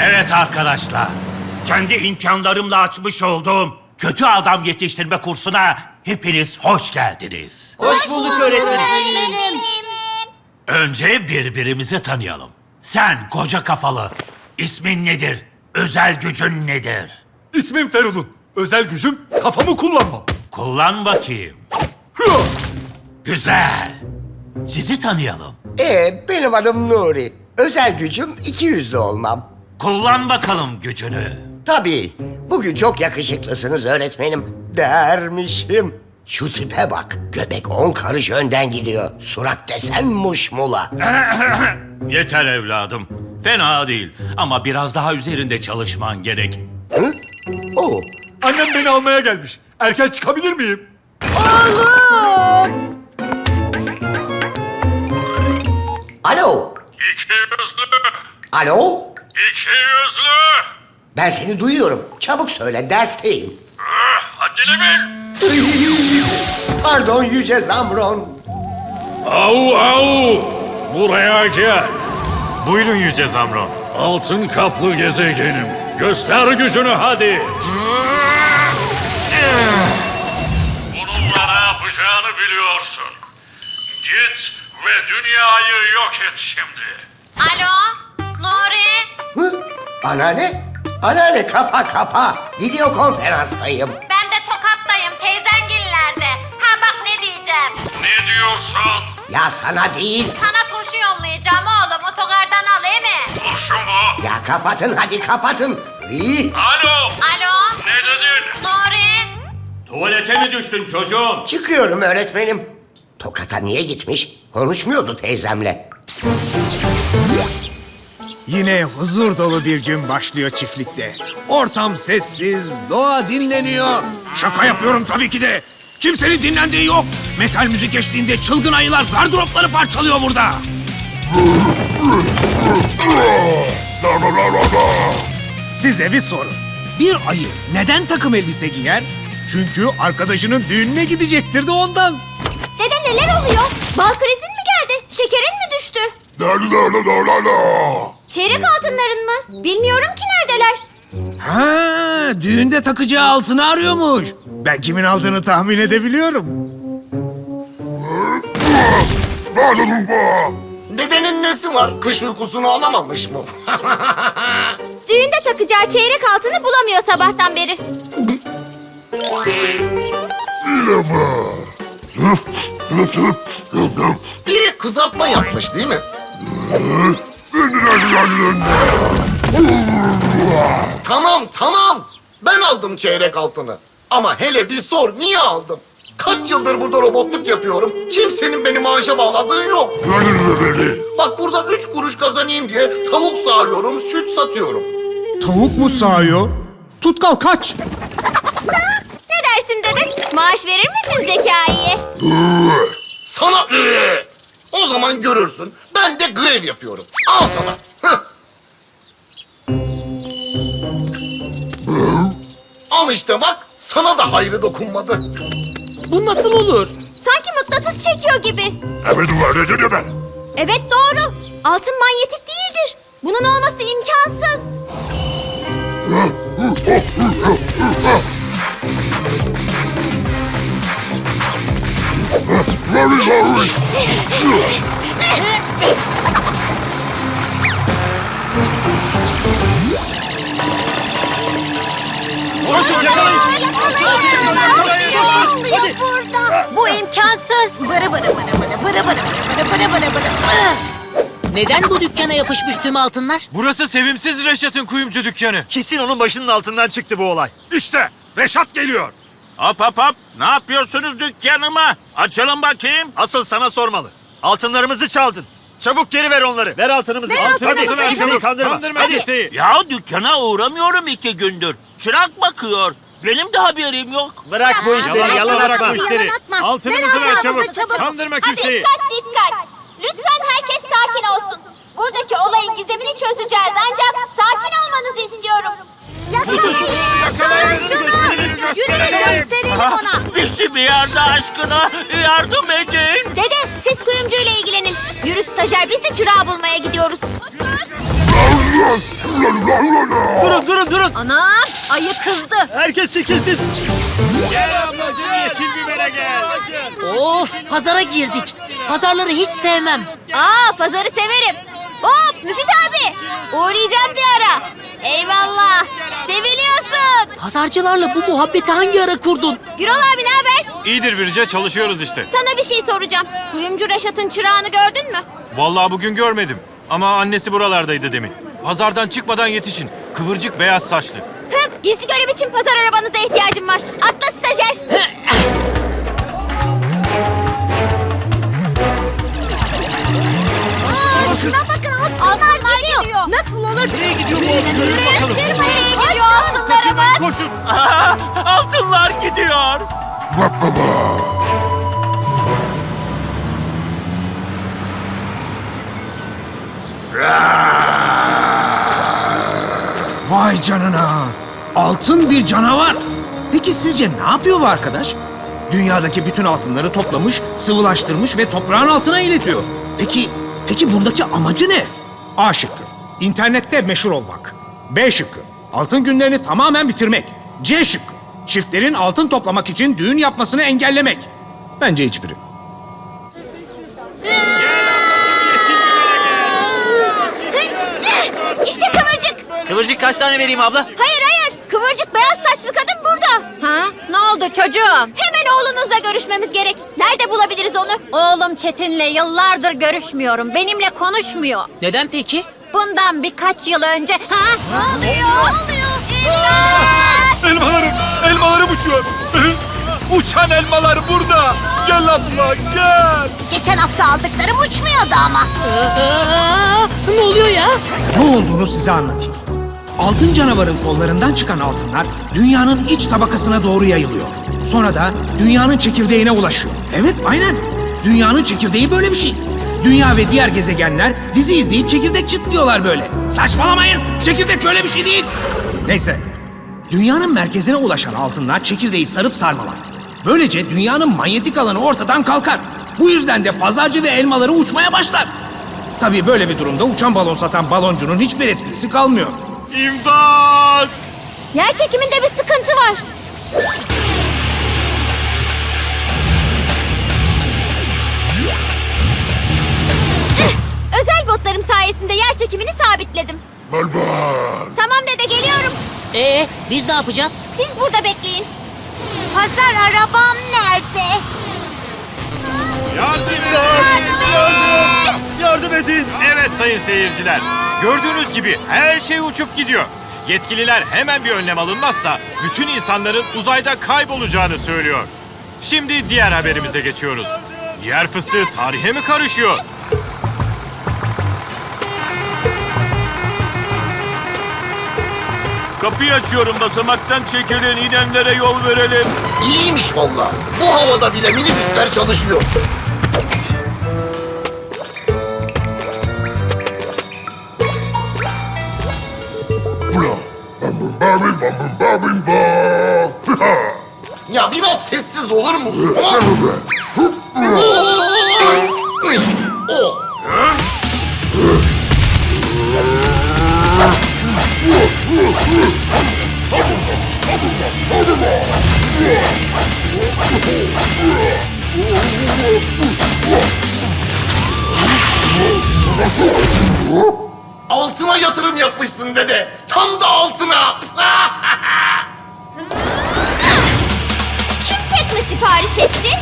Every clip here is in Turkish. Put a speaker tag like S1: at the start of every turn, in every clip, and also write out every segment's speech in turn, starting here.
S1: Evet arkadaşlar. Kendi imkanlarımla açmış olduğum kötü adam yetiştirme kursuna hepiniz hoş geldiniz.
S2: Hoş bulduk
S3: öğretmenim.
S1: Önce birbirimizi tanıyalım. Sen koca kafalı. İsmin nedir? Özel gücün nedir?
S4: İsmim Feridun. Özel gücüm kafamı kullanmam.
S1: Kullan bakayım. Güzel. Sizi tanıyalım.
S2: Ee, benim adım Nuri. Özel gücüm iki yüzlü olmam.
S1: Kullan bakalım gücünü.
S2: Tabii, bugün çok yakışıklısınız öğretmenim. Dermişim. Şu tipe bak, göbek on karış önden gidiyor. Surat desen muşmula.
S1: Yeter evladım. Fena değil ama biraz daha üzerinde çalışman gerek.
S2: Hı? Oo,
S4: Annem beni almaya gelmiş. Erken çıkabilir miyim?
S2: alo,
S5: İki
S2: alo.
S5: İki yüzlü.
S2: Ben seni duyuyorum. Çabuk söyle, dersteyim.
S5: Ah, Haddini bil.
S2: Pardon Yüce Zamron.
S5: Au au. Buraya gel.
S4: Buyurun Yüce Zamron.
S5: Altın kaplı gezegenim. Göster gücünü hadi. Bununla ne yapacağını biliyorsun. Git ve dünyayı yok et şimdi.
S3: Alo, Nuri.
S2: Anneanne? Anneanne kapa kapa. Video konferanstayım.
S3: Ben de Tokat'tayım, teyzengillerde. Ha bak ne diyeceğim.
S5: Ne diyorsun?
S2: Ya sana değil.
S3: Sana turşu yollayacağım oğlum, otogardan al iyi mi?
S5: Turşu mu?
S2: Ya kapatın hadi kapatın. İyi.
S5: Alo.
S3: Alo,
S5: Ne dedin?
S3: Nuri.
S1: Tuvalete mi düştün çocuğum?
S2: Çıkıyorum öğretmenim. Tokat'a niye gitmiş? Konuşmuyordu teyzemle.
S6: Yine huzur dolu bir gün başlıyor çiftlikte. Ortam sessiz, doğa dinleniyor. Şaka yapıyorum tabii ki de. Kimsenin dinlendiği yok. Metal müzik eşliğinde çılgın ayılar gardıropları parçalıyor burada. Size bir soru. Bir ayı neden takım elbise giyer? Çünkü arkadaşının düğününe gidecektir de ondan.
S3: Dede neler oluyor? Bal krizin mi geldi? Şekerin mi düştü? Çeyrek altınların mı? Bilmiyorum ki neredeler.
S6: Ha, düğünde takacağı altını arıyormuş. Ben kimin aldığını tahmin edebiliyorum.
S7: Dedenin nesi var? Kış uykusunu alamamış mı?
S3: Düğünde takacağı çeyrek altını bulamıyor sabahtan beri.
S7: Biri kızartma yapmış değil mi? Tamam tamam. Ben aldım çeyrek altını. Ama hele bir sor niye aldım? Kaç yıldır burada robotluk yapıyorum. Kimsenin beni maaşa bağladığı yok. Bak burada üç kuruş kazanayım diye tavuk sağıyorum, süt satıyorum.
S6: Tavuk mu sağıyor? Tutkal kaç.
S3: Ne dersin dede? Maaş verir misin Zekai'ye?
S7: Sana! O zaman görürsün. Ben de grev yapıyorum. Al sana. Heh. Al işte bak. Sana da hayrı dokunmadı.
S8: Bu nasıl olur?
S3: Sanki mıknatıs çekiyor gibi. Evet doğru. Altın manyetik değildir. Bunun olması imkansız. İmkansız. Bırı bırı bırı bırı bırı bırı bırı bırı bırı bırı bırı.
S8: Neden bu dükkana yapışmış tüm altınlar?
S4: Burası sevimsiz Reşat'ın kuyumcu dükkanı. Kesin onun başının altından çıktı bu olay. İşte Reşat geliyor.
S1: Hop hop hop. Ne yapıyorsunuz dükkanıma? Açılın bakayım.
S4: Asıl sana sormalı. Altınlarımızı çaldın. Çabuk geri ver onları. Ver altınımızı.
S3: Ver altınımızı,
S4: Hadi,
S3: çabuk.
S4: Kandırma.
S8: Kandırma,
S4: Hadi.
S8: hadi.
S1: Ya dükkana uğramıyorum iki gündür. Çırak bakıyor. Benim de haberim yok.
S8: Bırak bu işleri,
S3: Yalan
S8: yalan
S3: atma
S8: bu işleri.
S3: yalan atma.
S8: Altınımızı
S3: Ver
S8: çabuk.
S3: çabuk.
S8: Kandırma kimseyi.
S9: Dikkat dikkat. Lütfen herkes sakin olsun. Buradaki olayın gizemini çözeceğiz ancak sakin olmanızı istiyorum.
S3: Yakalayın. Yakalayın şunu. Yürüyün gösterelim ona.
S1: Dişi bir yerde aşkına yardım edin.
S9: Dede siz kuyumcuyla ilgilenin. Yürü stajyer biz de çırağı bulmaya gidiyoruz.
S4: Durun durun durun.
S3: Ana ayı kızdı.
S4: Herkes çekilsin. Gel ablacığım yeşil bibere gel.
S8: Of pazara girdik. Pazarları hiç sevmem.
S9: Aa pazarı severim. Hop Müfit abi. Uğrayacağım bir ara. Eyvallah. Seviliyorsun.
S8: Pazarcılarla bu muhabbeti hangi ara kurdun?
S9: Gürol abi ne haber?
S4: İyidir Birce çalışıyoruz işte.
S9: Sana bir şey soracağım. Kuyumcu Reşat'ın çırağını gördün mü?
S4: Vallahi bugün görmedim. Ama annesi buralardaydı demin. Pazardan çıkmadan yetişin. Kıvırcık beyaz saçlı.
S9: Hı, gizli görev için pazar arabanıza ihtiyacım var. Atla stajyer.
S3: Aa, şuna bakın altınlar, gidiyor. Nasıl olur? Nereye gidiyor bu altınlar? Nereye gidiyor altınlarımız?
S4: Koşun.
S1: Aa, altınlar gidiyor.
S6: Vay canına. Altın bir canavar. Peki sizce ne yapıyor bu arkadaş? Dünyadaki bütün altınları toplamış, sıvılaştırmış ve toprağın altına iletiyor. Peki, peki bundaki amacı ne? A şıkkı. İnternette meşhur olmak. B şıkkı. Altın günlerini tamamen bitirmek. C şıkkı. Çiftlerin altın toplamak için düğün yapmasını engellemek. Bence hiçbiri.
S9: işte kıvırcık.
S8: Kıvırcık kaç tane vereyim abla?
S9: Hayır hayır. Kıvırcık beyaz saçlı kadın burada.
S3: Ha? Ne oldu çocuğum?
S9: Hemen oğlunuzla görüşmemiz gerek. Nerede bulabiliriz onu?
S3: Oğlum Çetin'le yıllardır görüşmüyorum. Benimle konuşmuyor.
S8: Neden peki?
S3: Bundan birkaç yıl önce... Ha? Ne oluyor? Ne oluyor?
S4: Elmalarım, elmalarım uçuyor. Uçan elmalar burada. Gel abla gel.
S3: Geçen hafta aldıklarım uçmuyordu ama.
S8: Aa, ne oluyor ya?
S6: Ne olduğunu size anlatayım. Altın canavarın kollarından çıkan altınlar dünyanın iç tabakasına doğru yayılıyor. Sonra da dünyanın çekirdeğine ulaşıyor. Evet aynen. Dünyanın çekirdeği böyle bir şey. Dünya ve diğer gezegenler dizi izleyip çekirdek çıtlıyorlar böyle. Saçmalamayın. Çekirdek böyle bir şey değil. Neyse. Dünyanın merkezine ulaşan altınlar çekirdeği sarıp sarmalar. Böylece dünyanın manyetik alanı ortadan kalkar. Bu yüzden de pazarcı ve elmaları uçmaya başlar. Tabii böyle bir durumda uçan balon satan baloncunun hiçbir esprisi kalmıyor.
S4: İmdat.
S9: Yer çekiminde bir sıkıntı var. Eh, Özel botlarım sayesinde yer çekimini sabitledim. Tamam dede geliyorum.
S8: Ee, biz ne yapacağız?
S9: Siz burada bekleyin.
S3: Pazar arabam nerede?
S4: Yardım edin. Yardım. Yardım edin. Evet sayın seyirciler. Gördüğünüz gibi her şey uçup gidiyor. Yetkililer hemen bir önlem alınmazsa bütün insanların uzayda kaybolacağını söylüyor. Şimdi diğer haberimize geçiyoruz. Yer fıstığı tarihe mi karışıyor?
S1: Kapıyı açıyorum basamaktan çekilin inenlere yol verelim.
S7: İyiymiş valla. Bu havada bile minibüsler çalışıyor. Ya biraz sessiz olur musun? Oy! Oh! Altına yatırım yapmışsın dede. Tam da altına.
S9: Kim tekme sipariş etti?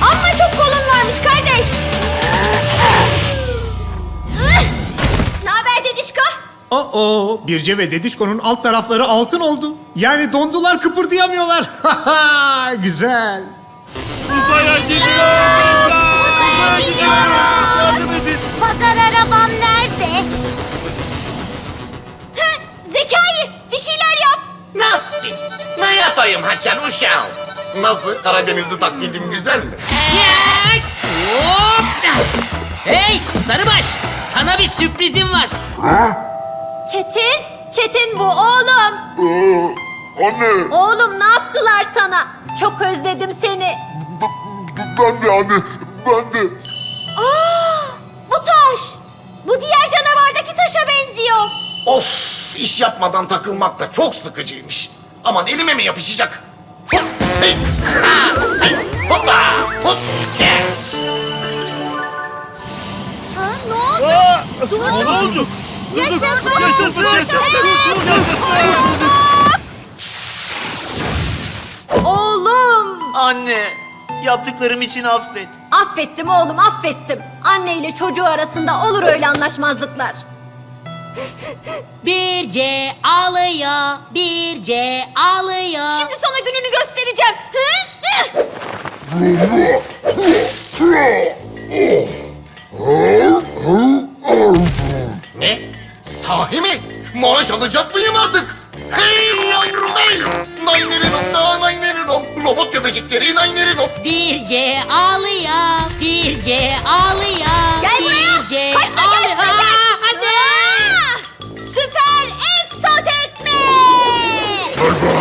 S9: Amma çok kolun
S6: Oo, Birce ve Dedişko'nun alt tarafları altın oldu. Yani dondular kıpırdayamıyorlar. Güzel.
S4: Uzaya gidiyor.
S3: Uzaya gidiyoruz. Pazar arabam nerede?
S9: Hı, Zekai bir şeyler yap.
S7: Nasıl? Ne yapayım haçan uşağım? Nasıl? Karadenizli taklidim güzel mi?
S8: Hop! Hey Sarıbaş! Sana bir sürprizim var.
S3: Çetin, Çetin bu oğlum.
S7: Anne,
S3: Oğlum ne yaptılar sana? Çok özledim seni.
S7: ben de anne, ben de.
S9: Aa, bu taş. Bu diğer canavardaki taşa benziyor.
S7: Of, iş yapmadan takılmak da çok sıkıcıymış. Aman elime mi yapışacak? Hop, hey, ha, hey, hoppa, hop, yeah.
S9: Ha, ne oldu? Dur dur.
S1: oldu?
S9: Yaşasın.
S1: Yaşasın, yaşasın,
S3: Oğlum.
S10: Anne, yaptıklarım için affet.
S3: Affettim oğlum affettim. Anne ile çocuğu arasında olur öyle anlaşmazlıklar.
S8: Bir C ağlıyor, bir C ağlıyor.
S9: Şimdi sana gününü göstereceğim.
S7: Sahi mi? Maaş alacak mıyım artık? Hey yavrum hey! Naynerinom da naynerinom. Robot göbecikleri naynerinom.
S8: Birce ağlıyor, birce ağlıyor.
S9: Gel buraya.
S8: Birce Kaçma, ağlıyor.
S9: kaçma, gel. Aa, Anne! Süper efsat etme! Bülbül.